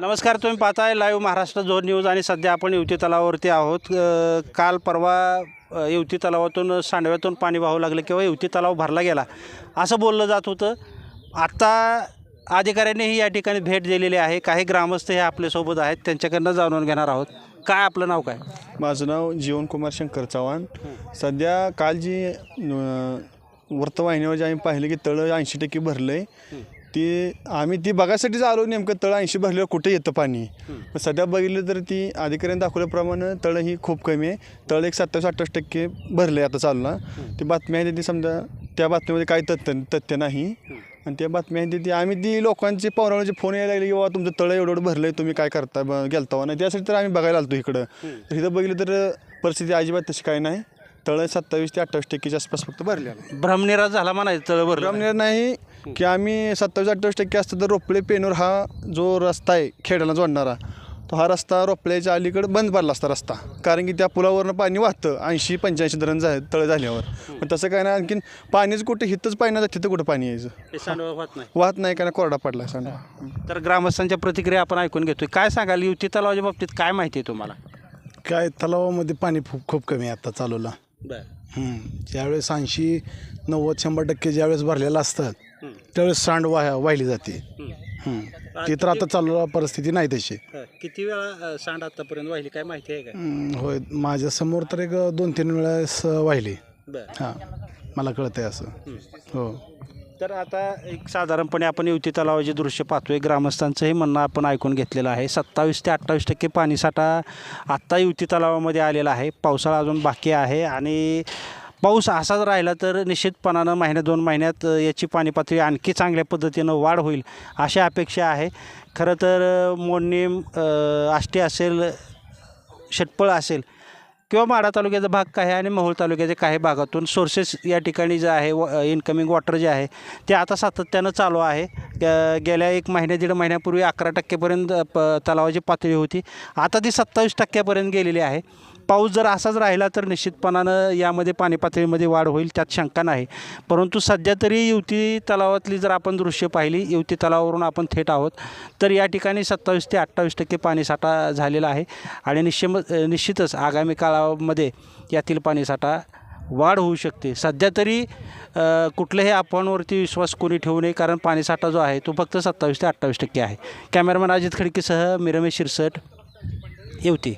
नमस्कार तुम्ही पाहताय लाईव्ह महाराष्ट्र झोन न्यूज आणि सध्या आपण युवती तलावावरती आहोत. काल परवा युवती तलावातून सांडव्यातून पाणी वाहू लागलं किंवा युवती तलाव भरला गेला असं बोललं जात होतं. आत्ता अधिकाऱ्यांनीही या ठिकाणी भेट दिलेली आहे. काही ग्रामस्थ हे आपल्यासोबत आहेत त्यांच्याकडनं जाणून घेणार आहोत. काय आपलं नाव काय? माझं नाव जीवन कुमार शंकर चव्हाण. सध्या काल जी वृत्तवाहिनीवर जे आम्ही पाहिलं की तळं ऐंशी टक्के भरलं आहे ती आम्ही ती बघायसाठीच आलो नेमकं तळं ऐंशी भरल्यावर कुठे येतं पाणी? पण सध्या बघितलं तर ती अधिकाऱ्यांनी दाखवल्याप्रमाणे तळं ही खूप कमी आहे. तळं एक सत्तावीस अठ्ठावीस टक्के भरलं आहे आता चालू ती बातमी आहे ती समजा त्या बातमीमध्ये काही तथ्य तथ्य नाही. आणि त्या बातमी आहे ती आम्ही ती लोकांचे पौराणाचे फोन यायला लागले की बाबा तुमचं तळं एवढं एवढं भरलं आहे तुम्ही काय करता गेलता नाही. त्यासाठी तर आम्ही बघायला आलतो इकडं. तर इथं बघितलं तर परिस्थिती अजिबात तशी काही नाही. तळं सत्तावीस ते अठ्ठावीस टक्केच्या आसपास फक्त भरलेलं आहे झाला म्हणायचं तळ भरलं. रमनेर नाही की आम्ही सत्तावीस अठ्ठावीस टक्के असतं तर रोपळे पेनूर हा जो रस्ता आहे खेड्याला जोडणारा तो हा रस्ता रोपळ्याच्या अलीकडे बंद पडला असता रस्ता. कारण की त्या पुलावरनं पाणी वाहतं ऐंशी पंच्याऐंशी धरण झा तळ झाल्यावर. पण तसं काय नाही आणखीन पाणीच कुठे हिथंच पाणी नाही तिथं कुठं पाणी यायचं? ते सांडवा होत नाही. वाहत नाही कारण कोरडा पडला सांगा तर ग्रामस्थांच्या प्रतिक्रिया आपण ऐकून घेतोय. काय सांगाल? युवती तलावाच्या बाबतीत काय माहिती आहे तुम्हाला? काय तलावामध्ये पाणी खूप खूप कमी आहे आता चालूला. बरं हम्म. ज्यावेळेस ऐंशी नव्वद शंभर टक्के ज्यावेळेस भरलेलं असतं त्यावेळेस सांड वाह वाहिली जाते. हम्म. ती तर आता चालू परिस्थिती नाही तशी. किती वेळा सांड आतापर्यंत वाहिली काय माहिती आहे का? हम्म, होय. माझ्यासमोर तर एक दोन तीन वेळेस वाहिली. बरं. हां. मला कळतंय असं. हो. तर आता एक साधारणपणे आपण युवती तलावाचे दृश्य पाहतोय. ग्रामस्थांचंही म्हणणं आपण ऐकून घेतलेलं आहे. सत्तावीस ते अठ्ठावीस टक्के पाणीसाठा आत्ता युवती तलावामध्ये आलेला आहे. पावसाळा अजून बाकी आहे आणि पाऊस असाच राहिला तर निश्चितपणानं महिन्या दोन महिन्यात याची पाणी पातळी आणखी चांगल्या पद्धतीनं वाढ होईल अशी अपेक्षा आहे. खरं तर मोडणी आष्टी असेल षटपळ असेल किंवा माढा तालुक्याचा भाग काही आणि मोहोळ तालुक्याच्या काही भागातून सोर्सेस या ठिकाणी जे आहे व इन्कमिंग वॉटर जे आहे ते आता सातत्यानं चालू आहे. ग- गेल्या एक महिन्या दीड महिन्यापूर्वी अकरा टक्क्यापर्यंत प तलावाची पातळी होती. आता ती सत्तावीस टक्क्यापर्यंत गेलेली आहे. पाऊस जर असाच राहिला तर निश्चितपणानं यामध्ये पाणी पातळीमध्ये वाढ होईल त्यात शंका नाही. परंतु सध्या तरी युवती तलावातली जर आपण दृश्य पाहिली युवती तलावावरून आपण थेट आहोत तर या ठिकाणी सत्तावीस ते अठ्ठावीस टक्के पाणीसाठा झालेला आहे. आणि निश्चित निश्चितच आगामी काळामध्ये यातील पाणीसाठा वाढ होऊ शकते. सध्या तरी कुठल्याही अफवांवरती विश्वास कोणी ठेवू नये कारण पाणीसाठा जो आहे तो फक्त सत्तावीस ते अठ्ठावीस टक्के आहे. कॅमेरामॅन अजित खडकेसह मिरमेश शिरसट येवती.